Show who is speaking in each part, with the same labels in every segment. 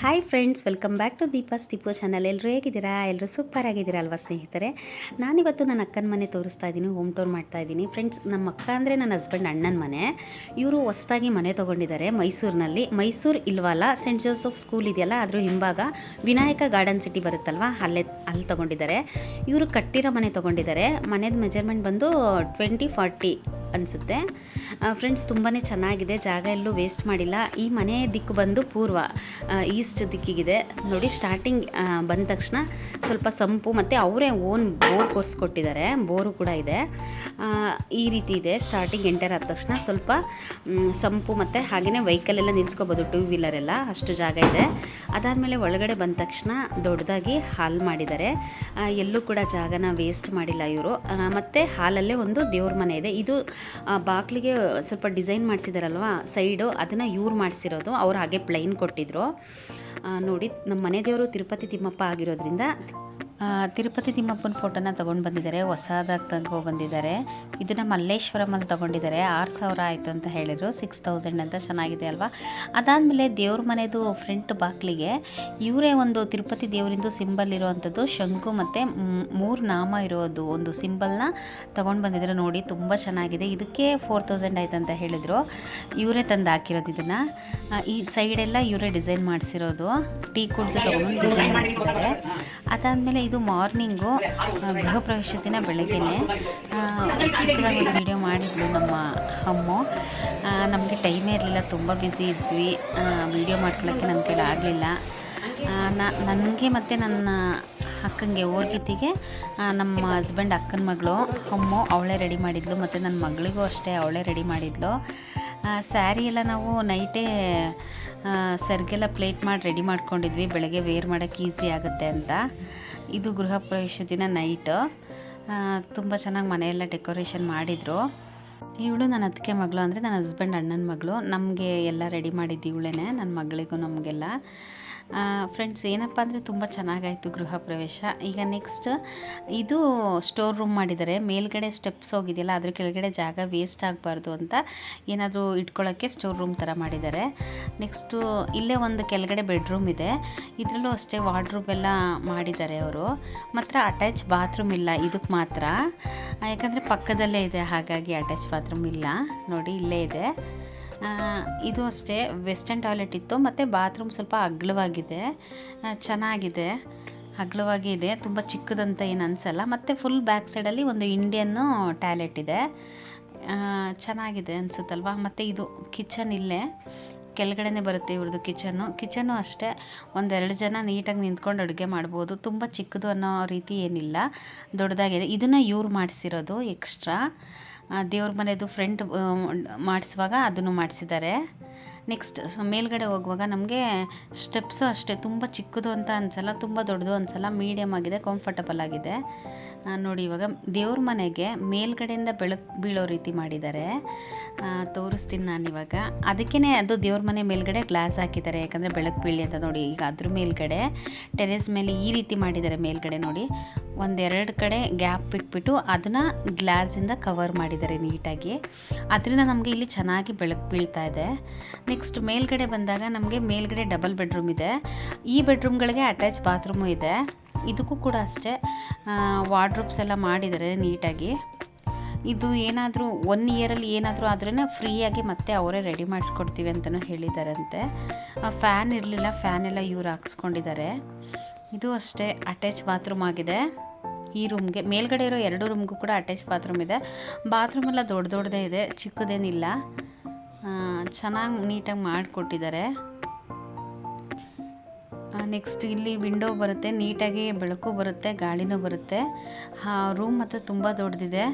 Speaker 1: Hi friends, welcome back to Deepa Stipo channel. ಎಲ್ಲರೂ ಹೇಗಿದ್ದೀರಾ? ಎಲ್ಲರೂ ಸೂಪರ್ ಆಗಿದ್ದೀರಾ ಅಲ್ವಾ ಸ್ನೇಹಿತರೆ? ನಾನಿವತ್ತು ನನ್ನ ಅಕ್ಕನ ಮನೆ ತೋರಿಸ್ತಾ ಇದ್ದೀನಿ, ಹೋಮ್ ಟೂರ್ ಮಾಡ್ತಾ ಇದ್ದೀನಿ. ಫ್ರೆಂಡ್ಸ್, ನಮ್ಮ ಅಕ್ಕ ಅಂದರೆ ನನ್ನ ಹಸ್ಬೆಂಡ್ ಅಣ್ಣನ ಮನೆ. ಇವರು ಹೊಸ್ದಾಗಿ ಮನೆ ತೊಗೊಂಡಿದ್ದಾರೆ ಮೈಸೂರಿನಲ್ಲಿ. ಮೈಸೂರು ಇಲ್ವಲ್ಲ ಸೆಂಟ್ ಜೋಸಫ್ ಸ್ಕೂಲ್ ಇದೆಯಲ್ಲ, ಅದ್ರ ಹಿಂಭಾಗ ವಿನಾಯಕ ಗಾರ್ಡನ್ ಸಿಟಿ ಬರುತ್ತಲ್ವ? ಅಲ್ಲೇ, ಅಲ್ಲಿ ತೊಗೊಂಡಿದ್ದಾರೆ. ಇವರು ಕಟ್ಟಿರೋ ಮನೆ ತೊಗೊಂಡಿದ್ದಾರೆ. ಮನೆದು ಮೆಜರ್ಮೆಂಟ್ ಬಂದು ಟ್ವೆಂಟಿ ಫಾರ್ಟಿ ಅನಿಸುತ್ತೆ. ಫ್ರೆಂಡ್ಸ್ ತುಂಬಾ ಚೆನ್ನಾಗಿದೆ. ಜಾಗ ಎಲ್ಲೂ ವೇಸ್ಟ್ ಮಾಡಿಲ್ಲ. ಈ ಮನೆ ದಿಕ್ಕು ಬಂದು ಪೂರ್ವ ಈಸ್ಟ್ ದಿಕ್ಕಿಗಿದೆ. ನೋಡಿ ಸ್ಟಾರ್ಟಿಂಗ್ ಬಂದ ತಕ್ಷಣ ಸ್ವಲ್ಪ ಸಂಪು ಮತ್ತು ಅವರೇ ಓನ್ ಬೋರ್ ಕೊಟ್ಟಿದ್ದಾರೆ. ಬೋರು ಕೂಡ ಇದೆ. ಈ ರೀತಿ ಇದೆ. ಸ್ಟಾರ್ಟಿಂಗ್ ಎಂಟರ್ ಆದ ತಕ್ಷಣ ಸ್ವಲ್ಪ ಸಂಪು ಮತ್ತು ಹಾಗೆಯೇ ವೆಹಿಕಲ್ ಎಲ್ಲ ನಿಲ್ಸ್ಕೋಬೋದು ಟೂ ವೀಲರ್ ಎಲ್ಲ. ಅಷ್ಟು ಜಾಗ ಇದೆ. ಅದಾದಮೇಲೆ ಒಳಗಡೆ ಬಂದ ತಕ್ಷಣ ದೊಡ್ಡದಾಗಿ ಹಾಲ್ ಮಾಡಿದ್ದಾರೆ. ಎಲ್ಲೂ ಕೂಡ ಜಾಗನ ವೇಸ್ಟ್ ಮಾಡಿಲ್ಲ ಇವರು. ಮತ್ತು ಹಾಲಲ್ಲೇ ಒಂದು ದೇವ್ರ ಮನೆ ಇದೆ. ಇದು ಬಾಗಿಲಿಗೆ ಸ್ವಲ್ಪ ಡಿಸೈನ್ ಮಾಡಿಸಿದಾರಲ್ವ ಸೈಡು ಅದನ್ನು ಇವ್ರು ಮಾಡಿಸಿರೋದು ಅವ್ರು ಹಾಗೆ ಪ್ಲೈನ್ ಕೊಟ್ಟಿದ್ರು. ನೋಡಿ ನಮ್ಮ ಮನೆ ದೇವರು ತಿರುಪತಿ ತಿಮ್ಮಪ್ಪ ಆಗಿರೋದ್ರಿಂದ ಆ, ತಿರುಪತಿ ತಿಮ್ಮಪ್ಪನ ಫೋಟೋನ ತೊಗೊಂಡು ಬಂದಿದ್ದಾರೆ, ಹೊಸದಾಗಿ ತಂದು ಬಂದಿದ್ದಾರೆ. ಇದನ್ನು ಮಲ್ಲೇಶ್ವರಮಲ್ಲಿ ತೊಗೊಂಡಿದ್ದಾರೆ, ಆರು ಸಾವಿರ ಆಯಿತು ಅಂತ ಹೇಳಿದರು. ಸಿಕ್ಸ್ ತೌಸಂಡ್ ಅಂತ ಚೆನ್ನಾಗಿದೆ ಅಲ್ವಾ? ಅದಾದಮೇಲೆ ದೇವ್ರ ಮನೆದು ಫ್ರಂಟ್ ಬಾಕ್ಲಿಗೆ ಇವರೇ ಒಂದು ತಿರುಪತಿ ದೇವರಿಂದು ಸಿಂಬಲ್ ಇರುವಂಥದ್ದು ಶಂಕು ಮತ್ತು ಮೂರು ನಾಮ ಇರೋದು ಒಂದು ಸಿಂಬಲ್ನ ತೊಗೊಂಡು ಬಂದಿದ್ದಾರೆ ನೋಡಿ, ತುಂಬ ಚೆನ್ನಾಗಿದೆ. ಇದಕ್ಕೆ ಫೋರ್ ತೌಸಂಡ್ ಆಯ್ತು ಅಂತ ಹೇಳಿದರು. ಇವರೇ ತಂದು ಹಾಕಿರೋದು ಇದನ್ನು. ಈ ಸೈಡೆಲ್ಲ ಇವರೇ ಡಿಸೈನ್ ಮಾಡಿಸಿರೋದು. ಟೀ ಕುಡ್ದು ತೊಗೊಂಡು ಡಿಸೈನ್ ಮಾಡಿಸಿದ್ದಾರೆ. ಅದಾದಮೇಲೆ ಇದು ಮಾರ್ನಿಂಗು ಗೃಹ ಪ್ರವೇಶ ದಿನ ಬೆಳಗ್ಗೆನೆ ಚಿಕ್ಕದಾಗಿ ಒಂದು ವಿಡಿಯೋ ಮಾಡಿದ್ಲು ನಮ್ಮ ಅಮ್ಮು. ನಮಗೆ ಟೈಮೇ ಇರಲಿಲ್ಲ, ತುಂಬ ಬ್ಯುಸಿ ಇದ್ವಿ. ವಿಡಿಯೋ ಮಾಡ್ಕೊಳ್ಳೋಕ್ಕೆ ನನ್ನ ಕೈಲಿ ಆಗಲಿಲ್ಲ. ನನಗೆ ಮತ್ತು ನನ್ನ ಅಕ್ಕಂಗೆ ಓರ್ಗಿತ್ತಿಗೆ ನಮ್ಮ ಹಸ್ಬೆಂಡ್ ಅಕ್ಕನ ಮಗಳು, ಅಮ್ಮು ಅವಳೇ ರೆಡಿ ಮಾಡಿದ್ಲು ಮತ್ತು ನನ್ನ ಮಗಳಿಗೂ ಅಷ್ಟೇ ಅವಳೇ ರೆಡಿ ಮಾಡಿದ್ಲು. ಸ್ಯಾರಿ ಎಲ್ಲ ನಾವು ನೈಟೇ ಸರ್ಗೆಲ್ಲ ಪ್ಲೇಟ್ ಮಾಡಿ ರೆಡಿ ಮಾಡ್ಕೊಂಡಿದ್ವಿ. ಬೆಳಗ್ಗೆ ವೇರ್ ಮಾಡೋಕ್ಕೆ ಈಸಿ ಆಗುತ್ತೆ ಅಂತ. ಇದು ಗೃಹ ಪ್ರವೇಶ ದಿನ ನೈಟು ತುಂಬ ಚೆನ್ನಾಗಿ ಮನೆಯೆಲ್ಲ ಡೆಕೋರೇಷನ್ ಮಾಡಿದರು. ಇವಳು ನನ್ನ ಅದಕ್ಕೆ ಮಗಳು ಅಂದರೆ ನನ್ನ ಹಸ್ಬೆಂಡ್ ಅಣ್ಣನ ಮಗಳು. ನಮಗೆ ಎಲ್ಲ ರೆಡಿ ಮಾಡಿದ್ದು ಇವಳೇ ನನ್ನ ಮಗಳಿಗೂ ನಮಗೆಲ್ಲ. ಫ್ರೆಂಡ್ಸ್ ಏನಪ್ಪ ಅಂದರೆ ತುಂಬ ಚೆನ್ನಾಗಾಯಿತು ಗೃಹ ಪ್ರವೇಶ. ಈಗ ನೆಕ್ಸ್ಟ್ ಇದು ಸ್ಟೋರ್ ರೂಮ್ ಮಾಡಿದ್ದಾರೆ ಮೇಲ್ಗಡೆ ಸ್ಟೆಪ್ಸ್ ಹೋಗಿದೆಯಲ್ಲ, ಅದ್ರ ಕೆಳಗಡೆ ಜಾಗ ವೇಸ್ಟ್ ಆಗಬಾರ್ದು ಅಂತ ಏನಾದರೂ ಇಟ್ಕೊಳ್ಳೋಕ್ಕೆ ಸ್ಟೋರ್ ರೂಮ್ ಥರ ಮಾಡಿದ್ದಾರೆ ನೆಕ್ಸ್ಟು ಇಲ್ಲೇ ಒಂದು ಕೆಳಗಡೆ ಬೆಡ್ರೂಮ್ ಇದೆ. ಇದರಲ್ಲೂ ಅಷ್ಟೇ ವಾರ್ಡ್ರೂಮ್ ಎಲ್ಲ ಮಾಡಿದ್ದಾರೆ ಅವರು. ಮಾತ್ರ ಅಟ್ಯಾಚ್ ಬಾತ್ರೂಮ್ ಇಲ್ಲ ಇದಕ್ಕೆ ಮಾತ್ರ. ಯಾಕಂದರೆ ಪಕ್ಕದಲ್ಲೇ ಇದೆ, ಹಾಗಾಗಿ ಅಟ್ಯಾಚ್ ಬಾತ್ರೂಮ್ ಇಲ್ಲ. ನೋಡಿ, ಇಲ್ಲೇ ಇದೆ. ಇದು ಅಷ್ಟೇ ವೆಸ್ಟರ್ನ್ ಟಾಯ್ಲೆಟ್ ಇತ್ತು, ಮತ್ತು ಬಾತ್ರೂಮ್ ಸ್ವಲ್ಪ ಅಗ್ಲವಾಗಿದೆ. ಚೆನ್ನಾಗಿದೆ, ಅಗ್ಲವಾಗಿ ಇದೆ, ತುಂಬ ಚಿಕ್ಕದಂತ ಏನು ಅನಿಸಲ್ಲ. ಮತ್ತು ಫುಲ್ ಬ್ಯಾಕ್ ಸೈಡಲ್ಲಿ ಒಂದು ಇಂಡಿಯನ್ನು ಟಾಯ್ಲೆಟ್ ಇದೆ. ಚೆನ್ನಾಗಿದೆ ಅನಿಸುತ್ತಲ್ವ? ಮತ್ತು ಇದು ಕಿಚನ್ ಇಲ್ಲೇ, ಕೆಳಗಡೆನೇ ಬರುತ್ತೆ ಇವ್ರದ್ದು ಕಿಚನ್ನು ಕಿಚನ್ನು ಅಷ್ಟೇ, ಒಂದೆರಡು ಜನ ನೀಟಾಗಿ ನಿಂತ್ಕೊಂಡು ಅಡುಗೆ ಮಾಡ್ಬೋದು. ತುಂಬ ಚಿಕ್ಕದು ಅನ್ನೋ ರೀತಿ ಏನಿಲ್ಲ, ದೊಡ್ಡದಾಗಿದೆ. ಇದನ್ನು ಇವ್ರು ಮಾಡಿಸಿರೋದು ಎಕ್ಸ್ಟ್ರಾ ದೇವ್ರ ಮನೆಯದು ಫ್ರಂಟ್ ಮಾಡಿಸುವಾಗ ಅದನ್ನು ಮಾಡಿಸಿದ್ದಾರೆ. ನೆಕ್ಸ್ಟ್ ಮೇಲ್ಗಡೆ ಹೋಗುವಾಗ ನಮಗೆ ಸ್ಟೆಪ್ಸು ಅಷ್ಟೇ, ತುಂಬ ಚಿಕ್ಕದು ಅಂತ ಅನ್ಸಲ್ಲ, ತುಂಬ ದೊಡ್ಡದು ಅನ್ಸಲ್ಲ ಮೀಡಿಯಮ್ ಆಗಿದೆ ಕಂಫರ್ಟಬಲ್ ಆಗಿದೆ. ನೋಡಿ ಇವಾಗ ದೇವ್ರ ಮನೆಗೆ ಮೇಲ್ಗಡೆಯಿಂದ ಬೆಳಕು ಬೀಳೋ ರೀತಿ ಮಾಡಿದ್ದಾರೆ. ತೋರಿಸ್ತೀನಿ ನಾನು ಇವಾಗ. ಅದಕ್ಕೇ ಅದು ದೇವ್ರ ಮನೆ ಮೇಲ್ಗಡೆ ಗ್ಲಾಸ್ ಹಾಕಿದ್ದಾರೆ, ಯಾಕಂದರೆ ಬೆಳಕು ಬೀಳಿ ಅಂತ ನೋಡಿ ಈಗ ಅದ್ರ ಮೇಲ್ಗಡೆ. ಟೆರೆಸ್ ಮೇಲೆ ಈ ರೀತಿ ಮಾಡಿದ್ದಾರೆ ಮೇಲ್ಗಡೆ ನೋಡಿ. ಒಂದೆರಡು ಕಡೆ ಗ್ಯಾಪ್ ಬಿಟ್ಬಿಟ್ಟು ಅದನ್ನು ಗ್ಲಾಸಿಂದ ಕವರ್ ಮಾಡಿದ್ದಾರೆ ನೀಟಾಗಿ. ಅದರಿಂದ ನಮಗೆ ಇಲ್ಲಿ ಚೆನ್ನಾಗಿ ಬೆಳಕು ಬೀಳ್ತಾ ಇದೆ. ನೆಕ್ಸ್ಟ್ ಮೇಲ್ಗಡೆ ಬಂದಾಗ ನಮಗೆ ಮೇಲ್ಗಡೆ ಡಬಲ್ ಬೆಡ್ರೂಮ್ ಇದೆ. ಈ ಬೆಡ್ರೂಮ್ಗಳಿಗೆ ಅಟ್ಯಾಚ್ ಬಾತ್ರೂಮು ಇದೆ. ಇದಕ್ಕೂ ಕೂಡ ಅಷ್ಟೇ. ವಾರ್ಡ್ರೂಬ್ಸ್ ಎಲ್ಲ ಮಾಡಿದ್ದಾರೆ ನೀಟಾಗಿ. ಇದು ಏನಾದರೂ ಒನ್ ಇಯರಲ್ಲಿ ಏನಾದರೂ ಆದ್ರೂ ಫ್ರೀಯಾಗಿ ಮತ್ತೆ ಅವರೇ ರೆಡಿ ಮಾಡಿಸ್ಕೊಡ್ತೀವಿ ಅಂತಲೂ ಹೇಳಿದಾರಂತೆ. ಫ್ಯಾನ್ ಇರಲಿಲ್ಲ, ಫ್ಯಾನೆಲ್ಲ ಇವ್ರು ಹಾಕ್ಸ್ಕೊಂಡಿದ್ದಾರೆ. ಇದು ಅಷ್ಟೇ, ಅಟ್ಯಾಚ್ ಬಾತ್ರೂಮ್ ಆಗಿದೆ. ಈ ರೂಮ್ಗೆ ಮೇಲ್ಗಡೆ ಇರೋ ಎರಡು ರೂಮ್ಗೂ ಕೂಡ ಅಟ್ಯಾಚ್ ಬಾತ್ರೂಮ್ ಇದೆ. ಬಾತ್ರೂಮ್ ಎಲ್ಲ ದೊಡ್ಡ ದೊಡ್ಡದೇ ಇದೆ, ಚಿಕ್ಕದೇನಿಲ್ಲ. ಚೆನ್ನಾಗಿ ನೀಟಾಗಿ ಮಾಡಿಕೊಟ್ಟಿದ್ದಾರೆ. ನೆಕ್ಸ್ಟ್ ಇಲ್ಲಿ ವಿಂಡೋ ಬರುತ್ತೆ, ನೀಟಾಗಿ ಬೆಳಕು ಬರುತ್ತೆ, ಗಾಳಿನೂ ಬರುತ್ತೆ. ರೂಮ್ ಮಾತ್ರ ತುಂಬ ದೊಡ್ಡದಿದೆ.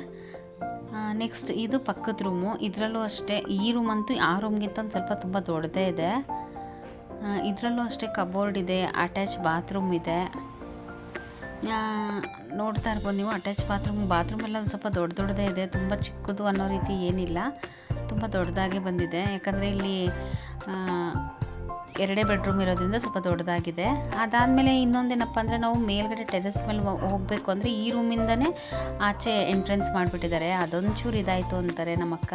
Speaker 1: ನೆಕ್ಸ್ಟ್ ಇದು ಪಕ್ಕದ ರೂಮು ಇದರಲ್ಲೂ ಅಷ್ಟೇ, ಈ ರೂಮ್ ಅಂತೂ ಆ ರೂಮ್ಗಿಂತ ಒಂದು ಸ್ವಲ್ಪ ತುಂಬ ದೊಡ್ಡದೇ ಇದೆ. ಇದರಲ್ಲೂ ಅಷ್ಟೇ ಕಬೋರ್ಡ್ ಇದೆ ಅಟ್ಯಾಚ್ ಬಾತ್ರೂಮ್ ಇದೆ. ನೋಡ್ತಾ ಇರ್ಬೋದು ನೀವು ಅಟ್ಯಾಚ್ ಬಾತ್ರೂಮ್ ಬಾತ್ರೂಮ್ ಎಲ್ಲ ಸ್ವಲ್ಪ ದೊಡ್ಡ ದೊಡ್ಡದೇ ಇದೆ, ತುಂಬ ಚಿಕ್ಕದು ಅನ್ನೋ ರೀತಿ ಏನಿಲ್ಲ, ತುಂಬ ದೊಡ್ಡದಾಗಿ ಬಂದಿದೆ. ಯಾಕಂದರೆ ಇಲ್ಲಿ ಎರಡೇ ಬೆಡ್ರೂಮ್ ಇರೋದ್ರಿಂದ ಸ್ವಲ್ಪ ದೊಡ್ಡದಾಗಿದೆ. ಅದಾದಮೇಲೆ ಇನ್ನೊಂದೇನಪ್ಪ ಅಂದರೆ ನಾವು ಮೇಲ್ಗಡೆ ಟೆರೆಸ್ ಮೇಲೆ ಹೋಗಬೇಕು ಅಂದರೆ ಈ ರೂಮಿಂದನೇ ಆಚೆ ಎಂಟ್ರೆನ್ಸ್ ಮಾಡಿಬಿಟ್ಟಿದ್ದಾರೆ. ಅದೊಂಚೂರು ಇದಾಯಿತು ಅಂತಾರೆ ನಮ್ಮಕ್ಕ.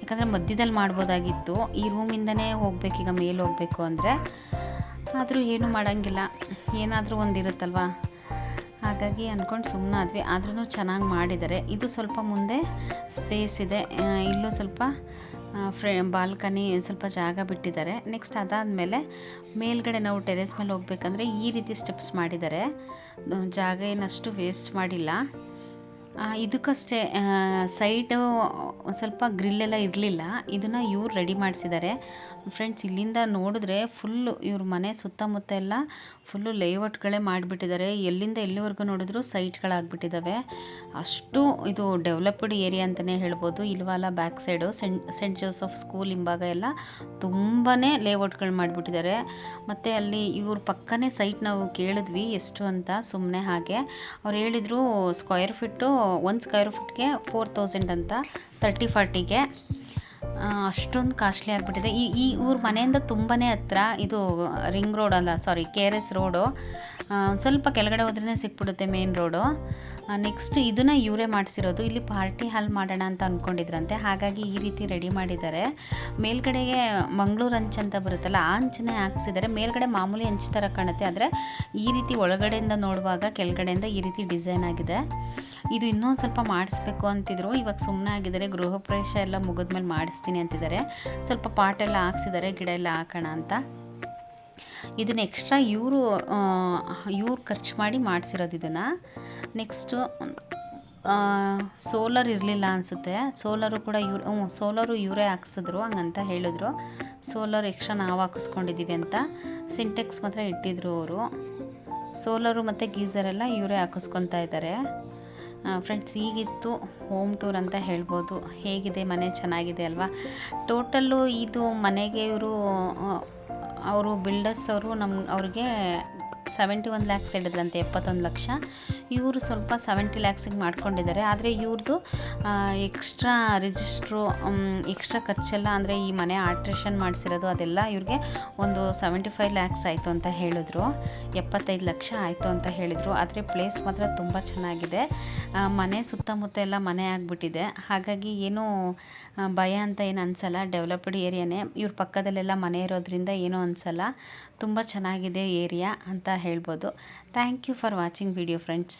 Speaker 1: ಯಾಕಂದರೆ ಮಧ್ಯದಲ್ಲಿ ಮಾಡ್ಬೋದಾಗಿತ್ತು. ಈ ರೂಮಿಂದನೇ ಹೋಗ್ಬೇಕೀಗ ಮೇಲೆ ಹೋಗಬೇಕು ಅಂದರೆ ಆದರೂ ಏನೂ ಮಾಡೋಂಗಿಲ್ಲ. ಏನಾದರೂ ಒಂದು ಇರುತ್ತಲ್ವ ಹಾಗಾಗಿ ಅಂದ್ಕೊಂಡು ಸುಮ್ಮನಾದ್ವಿ ಆದ್ರೂ ಚೆನ್ನಾಗಿ ಮಾಡಿದ್ದಾರೆ ಇದು ಸ್ವಲ್ಪ ಮುಂದೆ ಸ್ಪೇಸ್ ಇದೆ. ಇಲ್ಲೂ ಸ್ವಲ್ಪ ಫ್ರೇ ಬಾಲ್ಕನಿ ಸ್ವಲ್ಪ ಜಾಗ ಬಿಟ್ಟಿದ್ದಾರೆ ನೆಕ್ಸ್ಟ್ ಅದಾದಮೇಲೆ ಮೇಲ್ಗಡೆ ನಾವು ಟೆರೆಸ್ ಮೇಲೆ ಹೋಗ್ಬೇಕಂದ್ರೆ ಈ ರೀತಿ ಸ್ಟೆಪ್ಸ್ ಮಾಡಿದ್ದಾರೆ ಜಾಗ ಏನಷ್ಟು ವೇಸ್ಟ್ ಮಾಡಿಲ್ಲ. ಇದಕ್ಕಷ್ಟೇ ಸೈಡು ಒಂದು ಸ್ವಲ್ಪ ಗ್ರಿಲ್ಲೆಲ್ಲ ಇರಲಿಲ್ಲ. ಇದನ್ನು ಇವ್ರು ರೆಡಿ ಮಾಡಿಸಿದ್ದಾರೆ ಫ್ರೆಂಡ್ಸ್ ಇಲ್ಲಿಂದ ನೋಡಿದ್ರೆ ಫುಲ್ಲು ಇವ್ರ ಮನೆ ಸುತ್ತಮುತ್ತ ಎಲ್ಲ ಫುಲ್ಲು ಲೇಔಟ್ಗಳೇ ಮಾಡಿಬಿಟ್ಟಿದ್ದಾರೆ ಎಲ್ಲಿಂದ ಎಲ್ಲಿವರೆಗೂ ನೋಡಿದ್ರು ಸೈಟ್ಗಳಾಗ್ಬಿಟ್ಟಿದ್ದಾವೆ ಅಷ್ಟು ಇದು ಡೆವಲಪ್ಡ್ ಏರಿಯಾ ಅಂತಲೇ ಹೇಳ್ಬೋದು. ಇಲ್ವಾಲ back side saint saint Joseph school ಹಿಂಭಾಗ ಎಲ್ಲ ತುಂಬಾ ಲೇಔಟ್ಗಳು ಮಾಡಿಬಿಟ್ಟಿದ್ದಾರೆ ಮತ್ತು ಅಲ್ಲಿ ಇವ್ರ ಪಕ್ಕನೇ ಸೈಟ್ ನಾವು ಕೇಳಿದ್ವಿ ಎಷ್ಟು ಅಂತ ಸುಮ್ಮನೆ ಹಾಗೆ. ಅವ್ರು ಹೇಳಿದರು ಸ್ಕ್ವೇರ್ ಫಿಟ್ಟು ಒಂದು ಸ್ಕ್ವೇರ್ ಫಿಟ್ಗೆ ಫೋರ್ ತೌಸಂಡ್ ಅಂತ ತರ್ಟಿ ಫಾರ್ಟಿಗೆ ಅಷ್ಟೊಂದು ಕಾಸ್ಟ್ಲಿ ಆಗಿಬಿಟ್ಟಿದೆ. ಈ ಈ ಊರ ಮನೆಯಿಂದ ತುಂಬಾ ಹತ್ರ ಇದು ರಿಂಗ್ ರೋಡ್ ಅಲ್ಲ sorry K R S road. ಸ್ವಲ್ಪ ಕೆಳಗಡೆ ಹೋದ್ರೇ ಸಿಕ್ಬಿಡುತ್ತೆ ಮೇನ್ ರೋಡು. ನೆಕ್ಸ್ಟ್ ಇದನ್ನ ಇವರೇ ಮಾಡಿಸಿರೋದು. ಇಲ್ಲಿ ಪಾರ್ಟಿ ಹಾಲ್ ಮಾಡೋಣ ಅಂತ ಅಂದ್ಕೊಂಡಿದ್ರಂತೆ ಹಾಗಾಗಿ ಈ ರೀತಿ ರೆಡಿ ಮಾಡಿದ್ದಾರೆ. ಮೇಲ್ಗಡೆಗೆ ಮಂಗಳೂರು ಹಂಚ್ ಅಂತ ಬರುತ್ತಲ್ಲ, ಆ ಹಂಚನ್ನೇ ಹಾಕ್ಸಿದ್ದಾರೆ. ಮೇಲ್ಗಡೆ ಮಾಮೂಲಿ ಹಂಚ್ ಥರ ಕಾಣುತ್ತೆ. ಆದರೆ ಈ ರೀತಿ ಒಳಗಡೆಯಿಂದ ನೋಡುವಾಗ ಕೆಳಗಡೆಯಿಂದ ಈ ರೀತಿ ಡಿಸೈನ್ ಆಗಿದೆ. ಇದು ಇನ್ನೊಂದು ಸ್ವಲ್ಪ ಮಾಡಿಸ್ಬೇಕು ಅಂತಿದ್ರು. ಇವಾಗ ಸುಮ್ಮನೆ ಆಗಿದ್ದಾರೆ. ಗೃಹ ಪ್ರವೇಶ ಎಲ್ಲ ಮುಗಿದ್ಮೇಲೆ ಮಾಡಿಸ್ತೀನಿ ಅಂತಿದ್ದಾರೆ. ಸ್ವಲ್ಪ ಪಾಟ್ ಎಲ್ಲ ಹಾಕ್ಸಿದ್ದಾರೆ. ಗಿಡ ಎಲ್ಲ ಹಾಕೋಣ ಅಂತ. ಇದನ್ನ ಎಕ್ಸ್ಟ್ರಾ ಇವರು ಇವ್ರು ಖರ್ಚು ಮಾಡಿ ಮಾಡಿಸಿರೋದು ಇದನ್ನು. ನೆಕ್ಸ್ಟು ಸೋಲರ್ ಇರಲಿಲ್ಲ ಅನಿಸುತ್ತೆ. ಸೋಲರು ಕೂಡ ಇವ್ರು ಹ್ಞೂ ಸೋಲರು ಇವರೇ ಹಾಕ್ಸಿದ್ರು ಹಂಗಂತ ಹೇಳಿದ್ರು. ಸೋಲರ್ ಎಕ್ಸ್ಟ್ರಾ ನಾವು ಹಾಕಿಸ್ಕೊಂಡಿದ್ದೀವಿ ಅಂತ. ಸಿಂಟೆಕ್ಸ್ ಮಾತ್ರ ಇಟ್ಟಿದ್ರು ಅವರು. ಸೋಲರು ಮತ್ತು ಗೀಸರೆಲ್ಲ ಇವರೇ ಹಾಕಿಸ್ಕೊತಾ ಇದ್ದಾರೆ. ಫ್ರೆಂಡ್ಸ್ ಈಗಿತ್ತು ಹೋಮ್ ಟೂರ್ ಅಂತ ಹೇಳ್ಬೋದು. ಹೇಗಿದೆ, ಮನೆ ಚೆನ್ನಾಗಿದೆ ಅಲ್ವಾ? ಟೋಟಲ್ಲು ಇದು ಮನೆಗೆ ಇವರು ಅವರು ಬಿಲ್ಡರ್ಸ್ ಅವರು ನಮ್ಮ ಅವ್ರಿಗೆ ಸೆವೆಂಟಿ ಒನ್ ಲ್ಯಾಕ್ಸ್ ಹೇಳಿದ್ರಂತೆ, ಎಪ್ಪತ್ತೊಂದು ಲಕ್ಷ. ಇವರು ಸ್ವಲ್ಪ ಸೆವೆಂಟಿ ಲ್ಯಾಕ್ಸಿಗೆ ಮಾಡ್ಕೊಂಡಿದ್ದಾರೆ. ಆದರೆ ಇವ್ರದ್ದು ಎಕ್ಸ್ಟ್ರಾ ರಿಜಿಸ್ಟ್ರು ಎಕ್ಸ್ಟ್ರಾ ಖರ್ಚೆಲ್ಲ ಅಂದರೆ ಈ ಮನೆ ಆಲ್ಟ್ರೇಷನ್ ಮಾಡಿಸಿರೋದು ಅದೆಲ್ಲ ಇವ್ರಿಗೆ ಒಂದು ಸೆವೆಂಟಿ ಫೈವ್ ಲ್ಯಾಕ್ಸ್ ಆಯಿತು ಅಂತ ಹೇಳಿದ್ರು. ಎಪ್ಪತ್ತೈದು ಲಕ್ಷ ಆಯಿತು ಅಂತ ಹೇಳಿದರು. ಆದರೆ ಪ್ಲೇಸ್ ಮಾತ್ರ ತುಂಬ ಚೆನ್ನಾಗಿದೆ. ಮನೆ ಸುತ್ತಮುತ್ತ ಎಲ್ಲ ಮನೆ ಆಗಿಬಿಟ್ಟಿದೆ. ಹಾಗಾಗಿ ಏನೂ ಭಯ ಅಂತ ಏನು ಅನಿಸಲ್ಲ. ಡೆವಲಪ್ಡ್ ಏರಿಯಾನೇ. ಇವ್ರ ಪಕ್ಕದಲ್ಲೆಲ್ಲ ಮನೆ ಇರೋದ್ರಿಂದ ಏನೂ ಅನಿಸಲ್ಲ. ತುಂಬ ಚೆನ್ನಾಗಿದೆ ಏರಿಯಾ ಅಂತ ಹೇಳ್ಬೋದು. Thank you for watching video friends